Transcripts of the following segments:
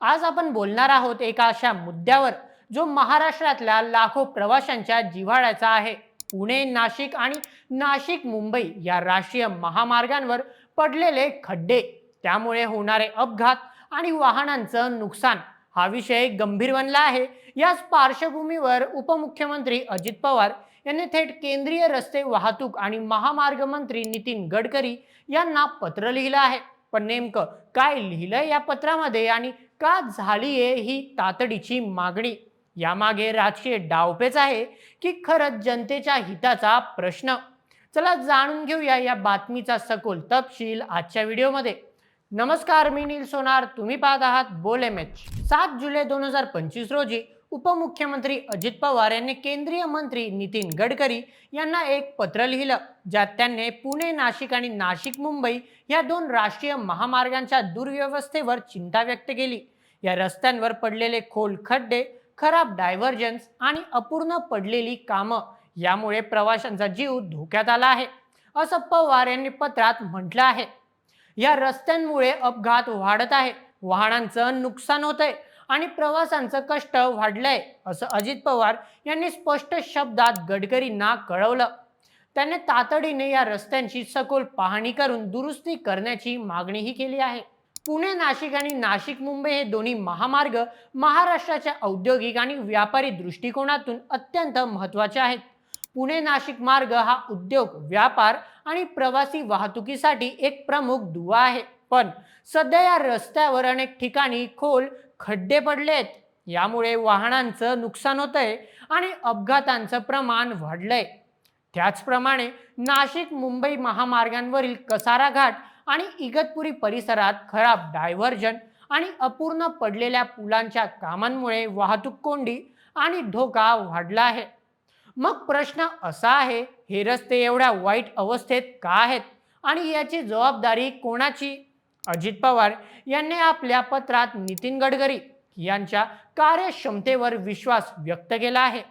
आज आपण बोलणार आहोत एका अशा मुद्द्यावर जो महाराष्ट्रातल्या लाखो प्रवाशांच्या जिव्हाळ्याचा आहे. पुणे नाशिक आणि नाशिक मुंबई या राष्ट्रीय महामार्गांवर पडलेले खड्डे. त्यामुळे होणारे अपघात आणि वाहनांचं नुकसान हा विषय गंभीर बनला आहे. याच पार्श्वभूमीवर उपमुख्यमंत्री अजित पवार यांनी थेट केंद्रीय रस्ते वाहतूक आणि महामार्ग मंत्री नितीन गडकरी यांना पत्र लिहिलं आहे. पण नेमकं काय लिहिलंय या पत्रामध्ये आणि का झालीये ही तातडीची मागणी? यामागे राजकीय डावपेच आहे की खरंच जनतेच्या हिताचा प्रश्न? चला जाणून घेऊया या बातमीचा सखोल तपशील आजच्या व्हिडिओमध्ये. नमस्कार मी नील सोनार. तुम्ही पाहत आहात बोल एम एच सात जुलै दोन हजार पंचवीस रोजी उपमुख्यमंत्री अजित पवार यांनी केंद्रीय मंत्री नितीन गडकरी यांना एक पत्र लिहिलं ज्यात त्यांनी पुणे नाशिक आणि नाशिक मुंबई या दोन राष्ट्रीय महामार्गांच्या दुर्व्यवस्थेवर चिंता व्यक्त केली. या रस्त्यांवर पडलेले खोल खड्डे खराब डायव्हर्जन्स आणि अपूर्ण पडलेली कामं यामुळे प्रवाशांचा जीव धोक्यात आला आहे असं पवार यांनी पत्रात म्हटलं आहे. या रस्त्यांमुळे अपघात वाढत आहे. वाहनांचं नुकसान होत आहे आणि प्रवासांचं कष्ट वाढलंय असं अजित पवार यांनी स्पष्ट शब्दात गडकरींना कळवलं. त्यांनी तातडीने या रस्त्यांची सखोल पाहणी करून दुरुस्ती करण्याची मागणीही केली आहे. पुणे नाशिक आणि नाशिक मुंबई हे दोन्ही महामार्ग महाराष्ट्राच्या औद्योगिक आणि व्यापारी दृष्टिकोनातून अत्यंत महत्त्वाचे आहेत. पुणे नाशिक मार्ग हा उद्योग व्यापार आणि प्रवासी वाहतुकीसाठी एक प्रमुख दुवा आहे. पण सध्या या रस्त्यावर अनेक ठिकाणी खोल खड्डे पडले आहेत यामुळे वाहनांचं नुकसान होत आहे आणि अपघातांचं प्रमाण वाढलंय. त्याचप्रमाणे नाशिक मुंबई महामार्गांवरील कसारा घाट आणि इगतपुरी परिसरात खराब डायव्हर्जन आणि अपूर्ण पडलेल्या पुलांच्या कामांमुळे वाहतूक कोंडी आणि धोका वाढला आहे. मग प्रश्न असा आहे हे रस्ते एवढ्या वाईट अवस्थेत का आहेत? आणि याची जबाबदारी कोणाची? अजित पवार यांनी आपल्या पत्रात नितीन गडकरी यांच्या कार्यक्षमतेवर विश्वास व्यक्त केला आहे.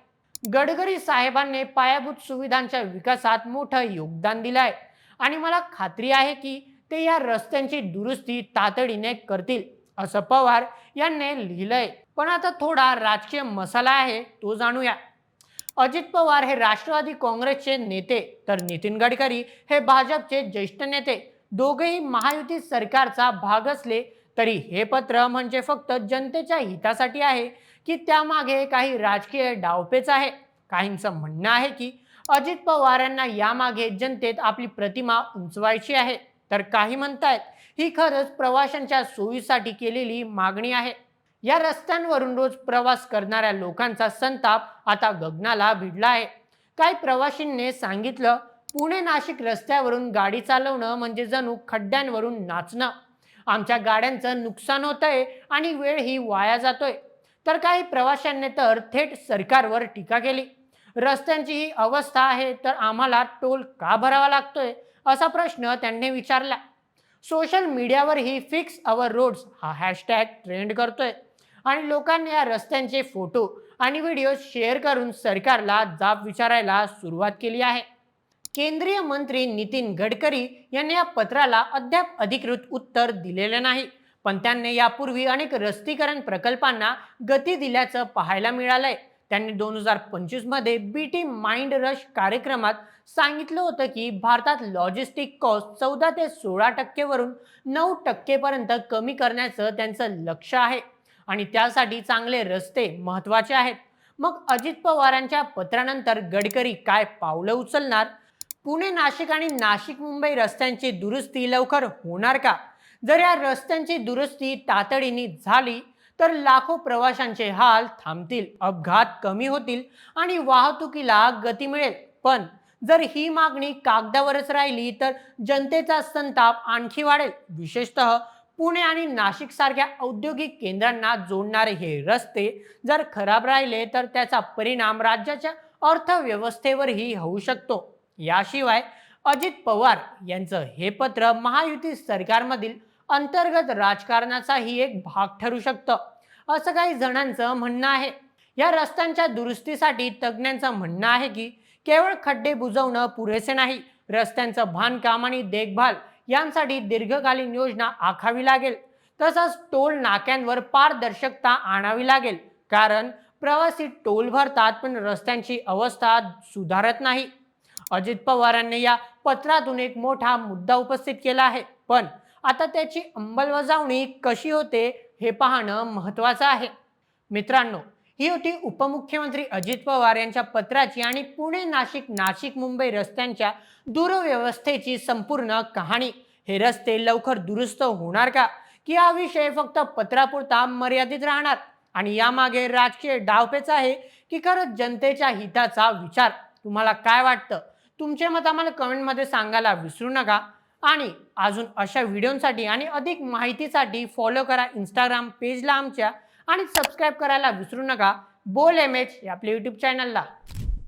गडकरी साहेबांनी पायाभूत सुविधांच्या विकासात मोठं योगदान दिलं आहे. आणि मला खात्री आहे की ते या रस्त्यांची दुरुस्ती तातडीने करतील असं पवार यांनी लिहिलंय. पण आता थोडा राजकीय मसाला आहे तो जाणूया. अजित पवार हे राष्ट्रवादी काँग्रेसचे नेते तर नितीन गडकरी हे भाजपचे ज्येष्ठ नेते. दोघेही महायुती सरकारचा भाग असले तरी हे पत्र म्हणजे फक्त जनतेच्या हितासाठी आहे की त्यामागे काही राजकीय डावपेच आहे. काहींचं म्हणणं आहे की अजित पवार यांना यामागे जनतेत आपली प्रतिमा उंचवायची आहे. तर काही म्हणतायत ही खरंच प्रवाशांच्या सोयीसाठी केलेली मागणी आहे. या रस्त्यांवरून रोज प्रवास करणाऱ्या लोकांचा संताप आता गगनाला भिडला आहे. काही प्रवाशींनी सांगितलं पुणे नाशिक रस्त्यावरून गाडी चालवणं म्हणजे जणू खड्ड्यांवरून नाचणं. आमच्या गाड्यांचं नुकसान होतंय आणि वेळ ही वाया जातोय. तर काही प्रवाशांनी तर थेट सरकारवर टीका केली. रस्त्यांची ही अवस्था आहे तर आम्हाला टोल का भरावा लागतोय? असा प्रश्न त्यांनी विचारला. सोशल मीडियावरही फिक्स अवर रोड्स हा हॅशटॅग ट्रेंड करतोय. आणि लोकांनी या रस्त्यांचे फोटो आणि व्हिडिओ शेअर करून सरकारला जाब विचारायला सुरुवात केली आहे. केंद्रीय मंत्री नितीन गडकरी यांनी या पत्राला अद्याप अधिकृत उत्तर दिलेले नाही. पण त्यांनी यापूर्वी अनेक रस्तीकरण प्रकल्पांना गती दिल्याचं पाहायला मिळालंय. त्यांनी दोन हजार पंचवीसमध्ये बी टी माइंड रश कार्यक्रमात सांगितलं होतं की भारतात लॉजिस्टिक कॉस्ट चौदा ते सोळा टक्केवरून नऊ टक्केपर्यंत कमी करण्याचं त्यांचं लक्ष आहे. आणि त्यासाठी चांगले रस्ते महत्त्वाचे आहेत. मग अजित पवारांच्या पत्रानंतर गडकरी काय पावलं उचलणार? पुणे नाशिक आणि नाशिक मुंबई रस्त्यांची दुरुस्ती लवकर होणार का? जर या रस्त्यांची दुरुस्ती तातडीने झाली तर लाखो प्रवाशांचे हाल थांबतील अपघात कमी होतील आणि वाहतुकीला गती मिळेल. पण जर ही मागणी कागदावरच राहिली तर जनतेचा संताप आणखी वाढेल. विशेषतः पुणे आणि नाशिक सारख्या औद्योगिक केंद्रांना जोडणारे हे रस्ते जर खराब राहिले तर त्याचा परिणाम राज्याच्या अर्थव्यवस्थेवरही होऊ शकतो. याशिवाय अजित पवार यांचं हे पत्र महायुती सरकारमधील अंतर्गत राजकारणाचाही एक भाग ठरू शकतं असं काही जणांचं म्हणणं आहे. या रस्त्यांच्या दुरुस्तीसाठी तज्ज्ञांचं म्हणणं आहे की केवळ खड्डे बुजवणं पुरेसे नाही. रस्त्यांचं बांधकाम आणि देखभाल यांसाठी दीर्घकालीन योजना आखावी लागेल. तसंच टोल नाक्यांवर पारदर्शकता आणावी लागेल. कारण प्रवासी टोल भरतात पण रस्त्यांची अवस्था सुधारत नाही. अजित पवारांनी या पत्रातून एक मोठा मुद्दा उपस्थित केला आहे. पण आता त्याची अंमलबजावणी कशी होते हे पाहणं महत्वाचं आहे. मित्रांनो ही होती उपमुख्यमंत्री अजित पवार यांच्या पत्राची आणि पुणे नाशिक नाशिक मुंबई रस्त्यांच्या दुरव्यवस्थेची संपूर्ण कहाणी. हे रस्ते लवकर दुरुस्त होणार का? की हा विषय फक्त पत्रापुरता मर्यादित राहणार? आणि यामागे राजकीय डावपेच आहे की खरंच जनतेच्या हिताचा विचार? तुम्हाला काय वाटतं? तुमचे मत आम्हाला कमेंटमध्ये सांगायला विसरू नका. आणि अजून अशा व्हिडिओसाठी आणि अधिक माहितीसाठी फॉलो करा इंस्टाग्राम पेजला आमच्या. आणि सबस्क्राईब करायला विसरू नका. बोल एम एच या आपल्या यूट्यूब चॅनलला